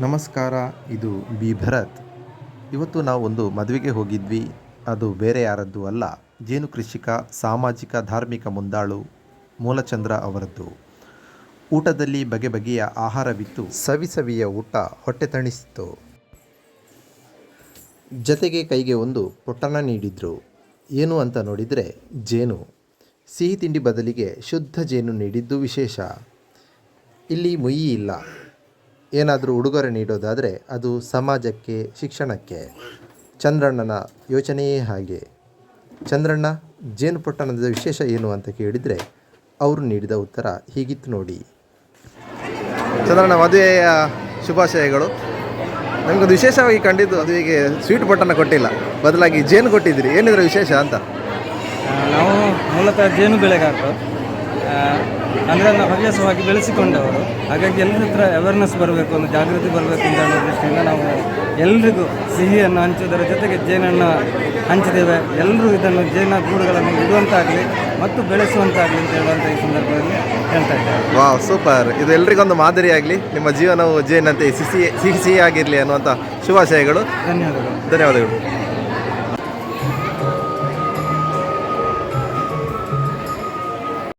ನಮಸ್ಕಾರ, ಇದು ಬಿ ಭರತ್. ಇವತ್ತು ನಾವು ಒಂದು ಮದುವೆಗೆ ಹೋಗಿದ್ವಿ. ಅದು ಬೇರೆ ಯಾರದ್ದು ಅಲ್ಲ, ಜೇನು ಕೃಷಿಕ, ಸಾಮಾಜಿಕ, ಧಾರ್ಮಿಕ ಮುಂದಾಳು ಮೂಲಚಂದ್ರ ಅವರದ್ದು. ಊಟದಲ್ಲಿ ಬಗೆ ಬಗೆಯ ಆಹಾರವಿತ್ತು. ಸವಿ ಸವಿಯ ಊಟ ಹೊಟ್ಟೆ ತಣಿಸಿತು ಜತೆಗೆ ಕೈಗೆ ಒಂದು ಪೊಟ್ಟಣ ನೀಡಿದ್ರು. ಏನು ಅಂತ ನೋಡಿದರೆ ಜೇನು. ಸಿಹಿ ತಿಂಡಿ ಬದಲಿಗೆ ಶುದ್ಧ ಜೇನು ನೀಡಿದ್ದು ವಿಶೇಷ. ಇಲ್ಲಿ ಮುಯಿ ಇಲ್ಲ. ಏನಾದರೂ ಉಡುಗೊರೆ ನೀಡೋದಾದರೆ ಅದು ಸಮಾಜಕ್ಕೆ ಶಿಕ್ಷಣಕ್ಕೆ. ಚಂದ್ರಣ್ಣನ ಯೋಚನೆಯೇ ಹಾಗೆ. ಚಂದ್ರಣ್ಣ ಜೇನು ಪೊಟ್ಟಣದ ವಿಶೇಷ ಏನು ಅಂತ ಕೇಳಿದರೆ ಅವರು ನೀಡಿದ ಉತ್ತರ ಹೀಗಿತ್ತು ನೋಡಿ. ಚಂದ್ರಣ್ಣ ಮದುವೆಯ ಶುಭಾಶಯಗಳು. ನಮಗೊಂದು ವಿಶೇಷವಾಗಿ ಕಂಡಿದ್ದು ಅದು ಮದುವೆಗೆ ಸ್ವೀಟ್ ಪೊಟ್ಟಣ ಕೊಟ್ಟಿಲ್ಲ. ಬದಲಾಗಿ ಜೇನು ಕೊಟ್ಟಿದ್ದೀರಿ. ಏನಿದ್ರೆ ವಿಶೇಷ ಅಂತ? ನಾವು ಮೂಲತಃ ಜೇನು ಬೆಳೆಗಾರರು. ಅದನ್ನು ಹವ್ಯಾಸವಾಗಿ ಬೆಳೆಸಿಕೊಂಡವರು. ಹಾಗಾಗಿ ಎಲ್ಲರ ಹತ್ರ ಅವೇರ್ನೆಸ್ ಬರಬೇಕು ಒಂದು ಜಾಗೃತಿ ಬರಬೇಕು ಅಂತ ಅನ್ನೋ ದೃಷ್ಟಿಯಿಂದ ನಾವು ಎಲ್ರಿಗೂ ಸಿಹಿಯನ್ನು ಹಂಚುವುದರ ಜೊತೆಗೆ ಜೇನನ್ನು ಹಂಚಿದ್ದೇವೆ. ಎಲ್ಲರೂ ಇದನ್ನು ಜೇನ ಗೂಡುಗಳನ್ನು ಇಡುವಂತಾಗಲಿ ಮತ್ತು ಬೆಳೆಸುವಂತಾಗಲಿ ಅಂತ ಹೇಳುವಂಥ ಈ ಸಂದರ್ಭದಲ್ಲಿ ಹೇಳ್ತಾ ಇದ್ದೇವೆ ವಾವ್ ಸೂಪರ್. ಇದು ಎಲ್ರಿಗೊಂದು ಮಾದರಿಯಾಗಲಿ ನಿಮ್ಮ ಜೀವನವು ಜೇನಂತೆ ಸಿಹಿ ಸಿಹಿ ಸಿಹಿಯಾಗಿರಲಿ ಅನ್ನುವಂಥ ಶುಭಾಶಯಗಳು. ಧನ್ಯವಾದಗಳು. ಧನ್ಯವಾದಗಳು.